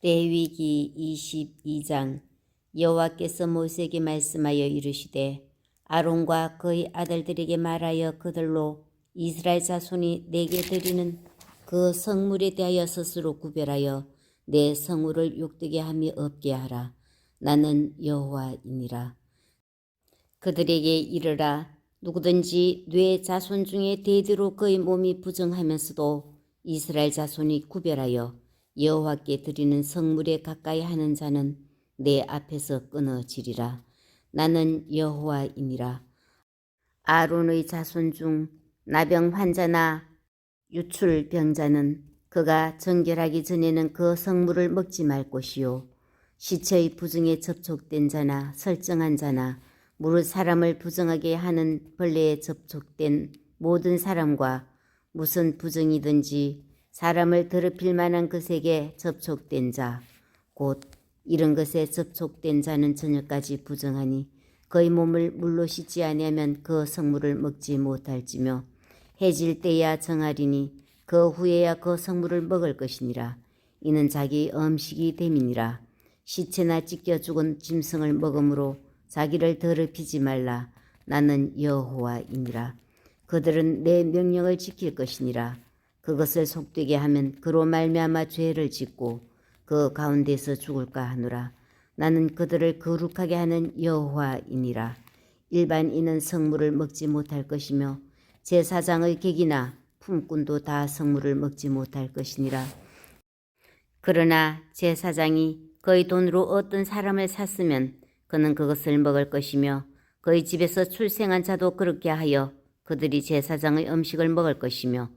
레위기 22장 여호와께서 모세에게 말씀하여 이르시되 아론과 그의 아들들에게 말하여 그들로 이스라엘 자손이 내게 드리는 그 성물에 대하여 스스로 구별하여 내 성물을 욕되게 함이 없게 하라. 나는 여호와이니라. 그들에게 이르라. 누구든지 뇌 자손 중에 대대로 그의 몸이 부정하면서도 이스라엘 자손이 구별하여 여호와께 드리는 성물에 가까이 하는 자는 내 앞에서 끊어지리라. 나는 여호와이니라. 아론의 자손 중 나병 환자나 유출 병자는 그가 정결하기 전에는 그 성물을 먹지 말 것이요. 시체의 부정에 접촉된 자나 설정한 자나 무릇 사람을 부정하게 하는 벌레에 접촉된 모든 사람과 무슨 부정이든지 사람을 더럽힐 만한 것에게 접촉된 자, 곧 이런 것에 접촉된 자는 저녁까지 부정하니 그의 몸을 물로 씻지 아니하면 그 성물을 먹지 못할지며 해질 때야 정하리니 그 후에야 그 성물을 먹을 것이니라. 이는 자기 음식이 됨이니라. 시체나 찢겨 죽은 짐승을 먹음으로 자기를 더럽히지 말라. 나는 여호와이니라. 그들은 내 명령을 지킬 것이니라. 그것을 속되게 하면 그로 말미암아 죄를 짓고 그 가운데서 죽을까 하노라. 나는 그들을 거룩하게 하는 여호와이니라. 일반인은 성물을 먹지 못할 것이며 제사장의 객이나 품꾼도 다 성물을 먹지 못할 것이니라. 그러나 제사장이 그의 돈으로 어떤 사람을 샀으면 그는 그것을 먹을 것이며 그의 집에서 출생한 자도 그렇게 하여 그들이 제사장의 음식을 먹을 것이며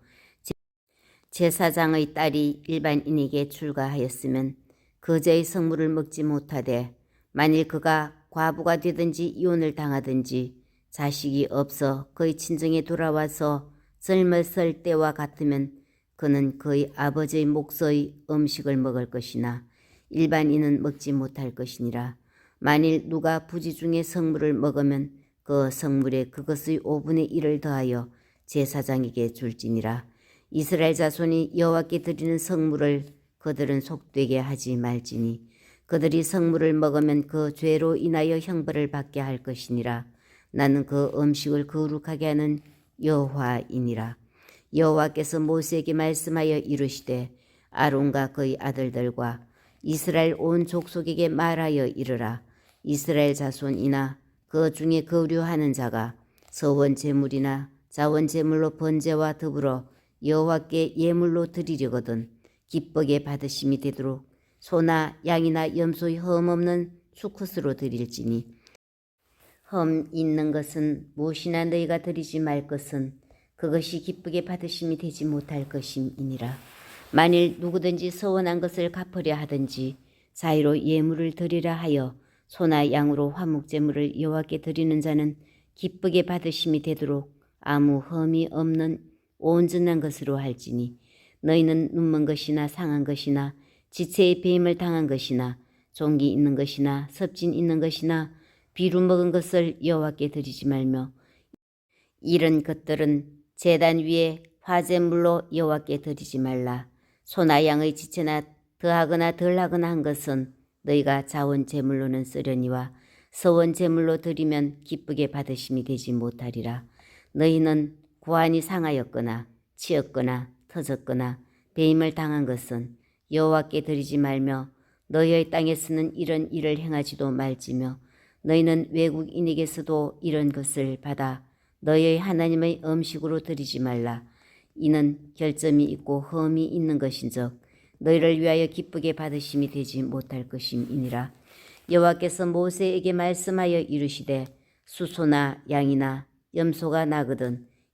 제사장의 딸이 일반인에게 출가하였으면 그제의 성물을 먹지 못하되 만일 그가 과부가 되든지 이혼을 당하든지 자식이 없어 그의 친정에 돌아와서 젊었을 때와 같으면 그는 그의 아버지의 목소의 음식을 먹을 것이나 일반인은 먹지 못할 것이니라. 만일 누가 부지 중에 성물을 먹으면 그 성물에 그것의 5분의 1을 더하여 제사장에게 줄지니라. 이스라엘 자손이 여호와께 드리는 성물을 그들은 속되게 하지 말지니 그들이 성물을 먹으면 그 죄로 인하여 형벌을 받게 할 것이니라. 나는 그 음식을 거룩하게 하는 여호와이니라. 여호와께서 모세에게 말씀하여 이르시되 아론과 그의 아들들과 이스라엘 온 족속에게 말하여 이르라. 이스라엘 자손이나 그 중에 거류하는 자가 서원 제물이나 자원 제물로 번제와 더불어 여호와께 예물로 드리려거든 기쁘게 받으심이 되도록 소나 양이나 염소의 흠 없는 수컷으로 드릴지니. 흠 있는 것은 무엇이나 너희가 드리지 말 것은 그것이 기쁘게 받으심이 되지 못할 것임이니라. 만일 누구든지 서원한 것을 갚으려 하든지 자유로 예물을 드리라 하여 소나 양으로 화목제물을 여호와께 드리는 자는 기쁘게 받으심이 되도록 아무 흠이 없는 온전한 것으로 할지니 너희는 눈먼 것이나 상한 것이나 지체의 배임을 당한 것이나 종기 있는 것이나 섭진 있는 것이나 비루 먹은 것을 여호와께 드리지 말며 이런 것들은 제단 위에 화제물로 여호와께 드리지 말라. 소나 양의 지체나 더하거나 덜하거나 한 것은 너희가 자원 제물로는 쓰려니와 서원 제물로 드리면 기쁘게 받으심이 되지 못하리라. 너희는 구안이 상하였거나 치였거나 터졌거나 배임을 당한 것은 여호와께 드리지 말며 너희의 땅에 서는 이런 일을 행하지도 말지며 너희는 외국인에게서도 이런 것을 받아 너희의 하나님의 음식으로 드리지 말라. 이는 결점이 있고 흠이 있는 것인즉 너희를 위하여 기쁘게 받으심이 되지 못할 것임이니라. 여호와께서 모세에게 말씀하여 이르시되 수소나 양이나 염소가 나거든